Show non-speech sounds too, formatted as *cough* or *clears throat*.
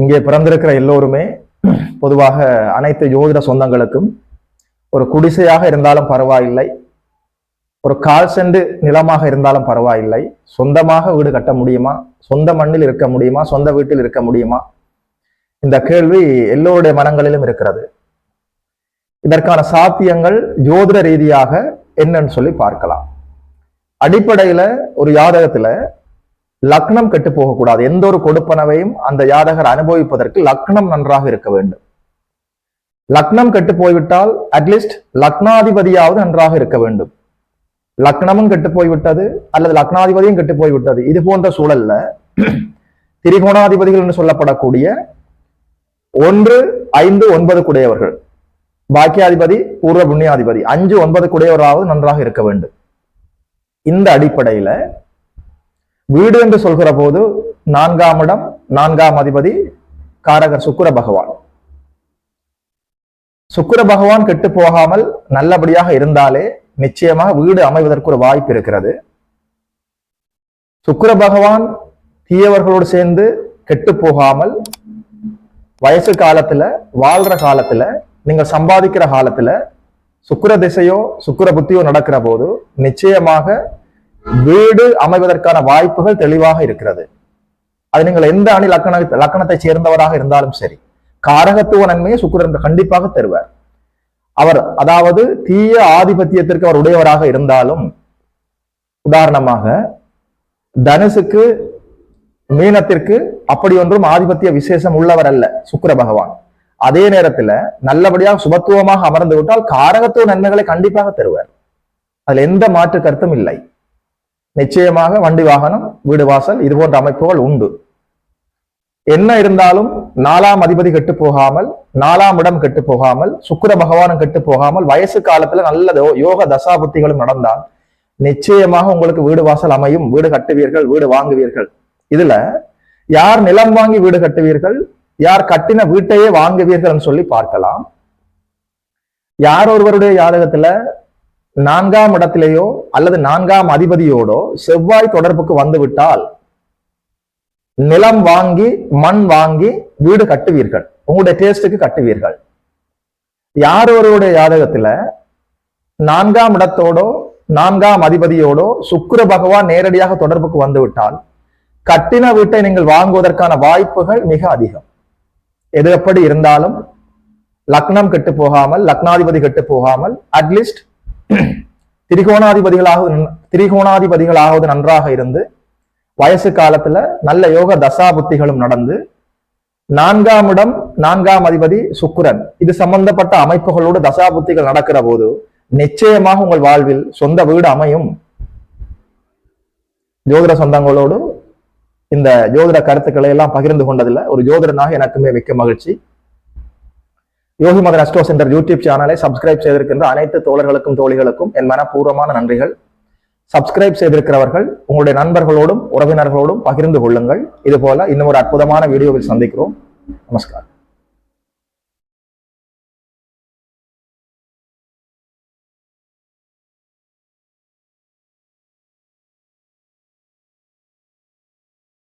இங்கே பிறந்திருக்கிற எல்லோருமே பொதுவாக அனைத்து ஜோதிட சொந்தங்களுக்கும் ஒரு குடிசையாக இருந்தாலும் பரவாயில்லை ஒரு கால் செண்டு நிலமாக இருந்தாலும் பரவாயில்லை சொந்தமாக வீடு கட்ட முடியுமா சொந்த மண்ணில் இருக்க முடியுமா சொந்த வீட்டில் இருக்க முடியுமா? இந்த கேள்வி எல்லோருடைய மனங்களிலும் இருக்கிறது. இதற்கான சாத்தியங்கள் ஜோதிட ரீதியாக என்னன்னு சொல்லி பார்க்கலாம். அடிப்படையில ஒரு ஜாதகத்துல லக்னம் கெட்டு போகக்கூடாது. எந்த ஒரு கொடுப்பனவையும் அந்த ஜாதகர் அனுபவிப்பதற்கு லக்னம் நன்றாக இருக்க வேண்டும். லக்னம் கெட்டு போய்விட்டால் அட்லீஸ்ட் லக்னாதிபதியாவது நன்றாக இருக்க வேண்டும். லக்னமும் கெட்டு போய்விட்டது அல்லது லக்னாதிபதியும் கெட்டு போய்விட்டது. இது போன்ற சூழல்ல *clears throat* திரிகோணாதிபதிகள் என்று சொல்லப்படக்கூடிய ஒன்று ஐந்து ஒன்பது குடையவர்கள். பாக்கியாதிபதி பூர்வ புண்ணியாதிபதி. அஞ்சு ஒன்பது குடையவராவது நன்றாக இருக்க வேண்டும். இந்த அடிப்படையில வீடு என்று சொல்கிற போது நான்காம் இடம் நான்காம் அதிபதி காரகர் சுக்கர பகவான். சுக்கர பகவான் கெட்டு போகாமல் நல்லபடியாக இருந்தாலே நிச்சயமாக வீடு அமைவதற்கு ஒரு வாய்ப்பு இருக்கிறது. சுக்கர பகவான் தீயவர்களோடு சேர்ந்து கெட்டு போகாமல் வயசு காலத்துல வாழ்ற காலத்துல நீங்க சம்பாதிக்கிற காலத்துல சுக்கிர திசையோ சுக்கிர புத்தியோ நடக்கிற போது நிச்சயமாக வீடு அமைவதற்கான வாய்ப்புகள் தெளிவாக இருக்கிறது. அது நீங்கள் எந்த அணி லக்கண லக்கணத்தை சேர்ந்தவராக இருந்தாலும் சரி காரகத்துவ நன்மையை சுக்கிரன் கண்டிப்பாக தருவார். அவர் அதாவது தீய ஆதிபத்தியத்திற்கு அவர் உடையவராக இருந்தாலும் உதாரணமாக தனுசுக்கு மீனத்திற்கு அப்படி ஒன்றும் ஆதிபத்திய விசேஷம் உள்ளவர் அல்ல சுக்கர பகவான். அதே நேரத்துல நல்லபடியாக சுபத்துவமாக அமர்ந்து விட்டால் காரகத்துவ நன்மைகளை கண்டிப்பாக தருவார். அதுல எந்த மாற்று கருத்தும் இல்லை. நிச்சயமாக வண்டி வாகனம் வீடு வாசல் இது போன்ற அமைப்புகள் உண்டு. என்ன இருந்தாலும் நாலாம் அதிபதி கெட்டு போகாமல் நாலாம் இடம் கெட்டு போகாமல் சுக்கர பகவானும் கெட்டு போகாமல் வயசு காலத்துல நல்லதோ யோக தசாபுத்திகளும் நடந்தால் நிச்சயமாக உங்களுக்கு வீடு வாசல் அமையும். வீடு கட்டுவீர்கள் வீடு வாங்குவீர்கள். இதுல யார் நிலம் வாங்கி வீடு கட்டுவீர்கள் யார் கட்டின வீட்டையே வாங்குவீர்கள் சொல்லி பார்க்கலாம். யார் ஒருவருடைய ஜாதகத்துல நான்காம் இடத்திலேயோ அல்லது நான்காம் அதிபதியோடோ செவ்வாய் தொடர்புக்கு வந்துவிட்டால் நிலம் வாங்கி மண் வாங்கி வீடு கட்டுவீர்கள். உங்களுடைய டேஸ்டுக்கு கட்டுவீர்கள். யார் ஒருவருடைய ஜாதகத்துல நான்காம் இடத்தோடோ நான்காம் அதிபதியோடோ சுக்கர பகவான் நேரடியாக தொடர்புக்கு வந்து விட்டால் கட்டின வீட்டை நீங்கள் வாங்குவதற்கான வாய்ப்புகள் மிக அதிகம். எது எப்படி இருந்தாலும் லக்னம் கெட்டு போகாமல் லக்னாதிபதி கெட்டு போகாமல் அட்லீஸ்ட் திரிகோணாதிபதிகளாக திரிகோணாதிபதிகளாவது நன்றாக இருந்து வயசு காலத்துல நல்ல யோக தசா புத்திகளும் நடந்து நான்காம் இடம் நான்காம் அதிபதி சுக்கிரன். இது சம்பந்தப்பட்ட அமைப்புகளோடு தசா புத்திகள் நடக்கிற போது நிச்சயமாக உங்கள் வாழ்வில் சொந்த வீடு அமையும். ஜோதிட சொந்தங்களோடு இந்த ஜோதிட கருத்துக்களை எல்லாம் பகிர்ந்து கொண்டதில் ஒரு ஜோதிடனாக எனக்குமே மிக்க மகிழ்ச்சி. Yogi mother astro centre YouTube சேனலை சப்ஸ்கிரைப் செய்திருக்கின்ற அனைத்து தோழர்களுக்கும் தோழிகளுக்கும் என் மனப்பூர்வமான நன்றிகள். சப்ஸ்கிரைப் செய்திருக்கிறவர்கள் உங்களுடைய நண்பர்களோடும் உறவினர்களோடும் பகிர்ந்து கொள்ளுங்கள். இது போல இன்னும் ஒரு அற்புதமான வீடியோவில் சந்திக்கிறோம். நமஸ்காரம்